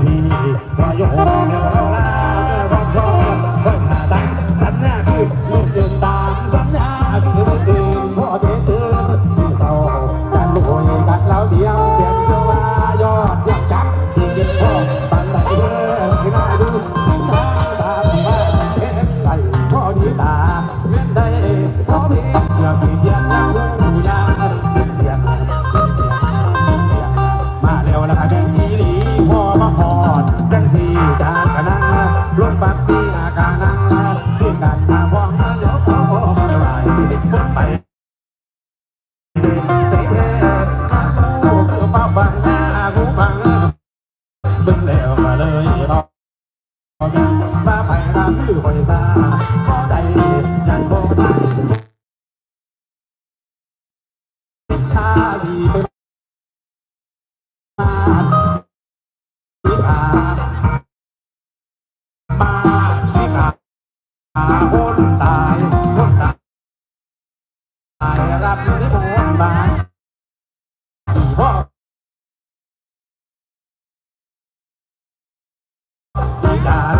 พี่ว่ายมเดี๋ยเราลาเมื่อวันร้อนเพิ่งหาตังสัญญาคือลูกเดินตามสัญญาคือลูกเดินพ่อเดินเตือนที่เศร้ากันรวยกันแล้วเดียว จังสีจากะนังรถบัสปีอากานังที่กันอาพ่อมาเดี๋ยวพ่อพ่อมาไหลบนไปใส่แท้ข้ากูคือเป้าฟังหน้ากูฟังเบิ่งแล้วมาเลยบอมาไปนาคือหอยซาก็ได้ยันโบตันท่าสีเป็น คนตายคนตายรับนิมนตายอีบ่พิการ